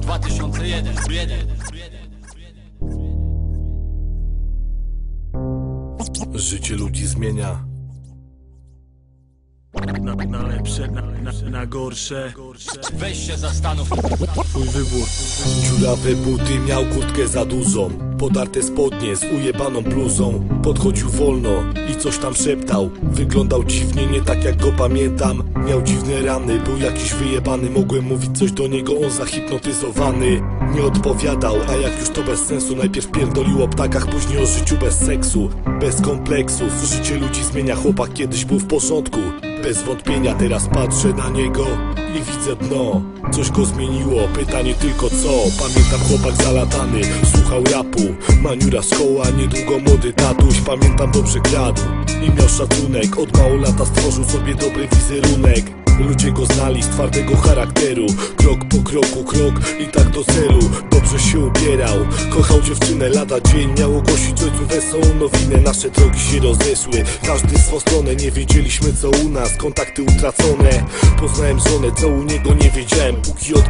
2001 Życie ludzi zmienia. Na, na lepsze, na, na, na gorsze. Weź się zastanów. Twój wybór. Dziurawe buty, miał kurtkę za dużą. Podarte spodnie z ujebaną bluzą. Podchodził wolno i coś tam szeptał. Wyglądał dziwnie, nie tak jak go pamiętam. Miał dziwne rany, był jakiś wyjebany. Mogłem mówić coś do niego, on zahipnotyzowany. Nie odpowiadał, a jak już to bez sensu Najpierw pierdolił o ptakach, później o życiu bez seksu. Bez kompleksów, życie ludzi zmienia. Chłopak kiedyś był w porządku Bez wątpienia teraz patrzę na niego i widzę dno. Coś go zmieniło, pytanie tylko co. Pamiętam chłopak zalatany, słuchał rapu. Maniura szkoła, niedługo młody tatuś. Pamiętam dobrze kradł i miał szacunek. Od mało lata stworzył sobie dobry wizerunek Ludzie go znali z twardego charakteru. Krok po kroku, krok i tak do celu. Dobrze się ubierał, kochał dziewczynę Lada dzień. Miał ogłosić ojcu wesołą nowinę. Nasze drogi się rozeszły, każdy swą stronę. Nie wiedzieliśmy co u nas, kontakty utracone. Poznałem żonę, co u niego nie wiedziałem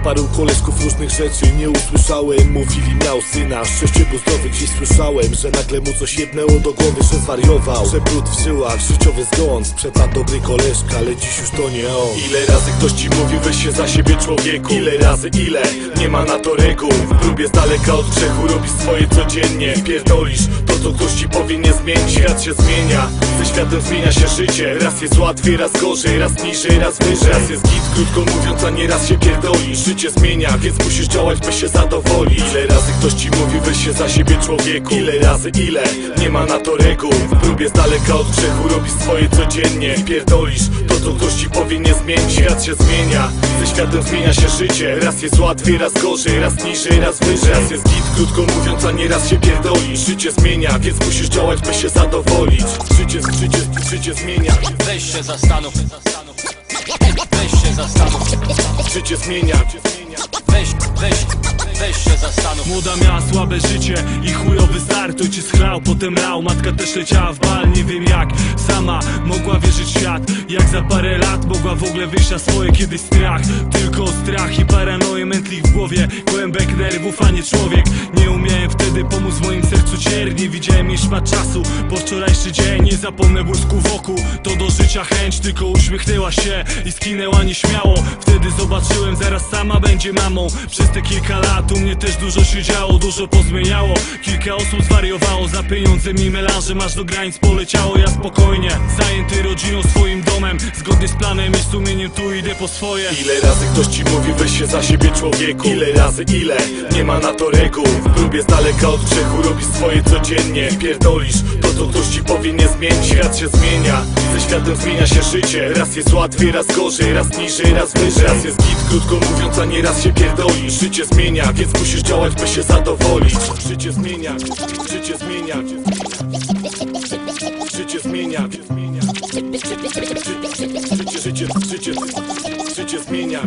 paru koleżków różnych rzeczy nie usłyszałem. Mówili miał syna, szczęście był zdrowy Gdzieś słyszałem, że nagle mu coś jednęło do głowy Że zwariował, przebrud w żyłach, życiowy zgon Sprzed lat dobry koleżka, ale dziś już to nie on. Ile razy ktoś ci mówił, weź się za siebie człowieku. Ile razy, ile, nie ma na to reguł. Próbie z daleka od grzechu, robisz swoje codziennie. I pierdolisz, to co ktoś ci powie nie zmieni Świat się zmienia, ze światem zmienia się życie. Raz jest łatwiej, raz gorzej, raz niżej, raz wyżej. Raz jest git, krótko mówiąc, a nieraz się pierdolisz Życie zmienia, więc musisz działać, by się zadowolić. Ile razy ktoś ci mówił, weź się za siebie człowieku. Ile razy, ile, nie ma na to reguł. Próbie z daleka od grzechu, robisz swoje codziennie. I pierdolisz, to co ktoś ci powie nie zmieni Świat się zmienia, ze światem zmienia się życie. Raz jest łatwiej, raz gorzej, raz niżej, raz wyżej. Raz jest git, krótko mówiąc, a nieraz się pierdolisz. Życie zmienia, więc musisz działać, by się zadowolić. Życie, życie, życie zmienia. Weź się zastanów zastanów. Życie zmienia. Weź, weź, weź się zastanów. Młoda miała słabe życie i chujowy start. Ojciec chlał, potem lał, matka też leciała w bal. Nie wiem jak, sama mogła wierzyć w świat. Jak za parę lat mogła w ogóle wyjść na swoje kiedyś strach. Tylko strach i paranoję głowie. Kłębek nerwów, a nie człowiek. Nie umiałem wtedy pomóc w moim sercu cier Nie widziałem jej szmat czasu, po wczorajszy dzień Nie zapomnę błysku wokół, to do życia chęć Tylko uśmiechnęła się i skinęła nieśmiało. Wtedy zobaczyłem, zaraz sama będzie mamą. Przez te kilka lat u mnie też dużo się działo Dużo pozmieniało, kilka osób zwariowało Za pieniądze mi melanże, masz do granic poleciało. Ja spokojnie, zajęty rodziną, swoim domem. Zgodnie z planem i sumieniem tu idę po swoje. Ile razy ktoś ci mówi, weź się za siebie człowieku Ile razy, ile, nie ma na to reguł Próbie z daleka od grzechu, robisz swoje codziennie I pierdolisz, to co ktoś ci powie nie zmieni Świat się zmienia, ze światem zmienia się życie Raz jest łatwiej, raz gorzej, raz niżej, raz wyżej Raz jest git, krótko mówiąc, a nieraz się pierdolisz Życie zmienia, więc musisz działać, by się zadowolić Życie zmienia, życie zmienia Życie zmienia Życie, życie, życie, życie zmienia